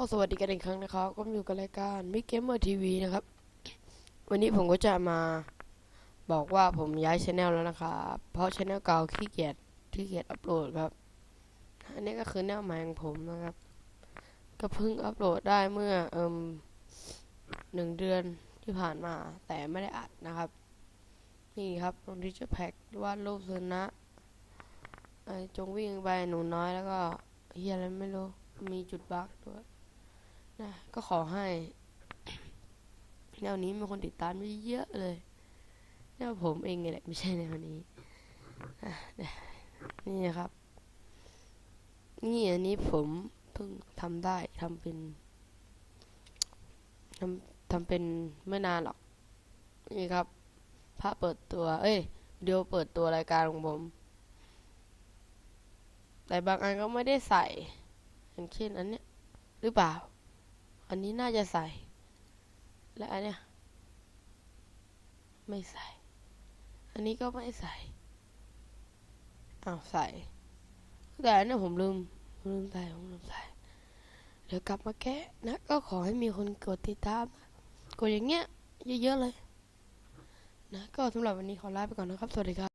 ก็สวัสดีกันอีกครั้งนะครับก็อยู่กับรายการมิกเกมเมอร์ทีวีนะครับ วันนี้ผมก็จะมาบอกว่าผมย้ายช anel แล้วนะครับเพราะช anel เก่าขี้เกียจขี้เกียจอัปโหลดครับ อันนี้ก็คือแนวใหม่ของผมนะครับ ก็เพิ่งอัปโหลดได้เมื่อเอิมหนึ่งเดือนที่ผ่านมา แต่ไม่ได้อัดนะครับ นี่ครับลงที่จะแพ็กวาดรูปสุนัขไอ้จงวิ่งไปหนูน้อยแล้วก็เฮียอะไรไม่รู้มีจุดบั๊กด้วย นะก็ขอให้ แนวนี้มีคนติดตามเยอะเลยแนวผมเองไงแหละไม่ใช่แนวนี้อะนี่นะครับ นี่อันนี้ผมเพิ่งทำได้ทำเป็นทำทำเป็นไม่นานหรอก นี่ครับภาพเปิดตัว เอ้ยเดี๋ยวเปิดตัวรายการของผม แต่บางอันก็ไม่ได้ใส่อย่างเช่นอันเนี้ยหรือเปล่า อันนี้น่าจะใส่ และอันเนี้ยไม่ใส่ อันนี้ก็ไม่ใส่อ้าวใส่แต่อันเนี้ยผมลืมผมลืมใส่ผมลืมใส่เดี๋ยวกลับมาแก้นะ ก็ขอให้มีคนกดติดตามนะกดอย่างเงี้ยเยอะๆเลย นะ ก็สำหรับวันนี้ขอลาไปก่อนนะครับ สวัสดีครับ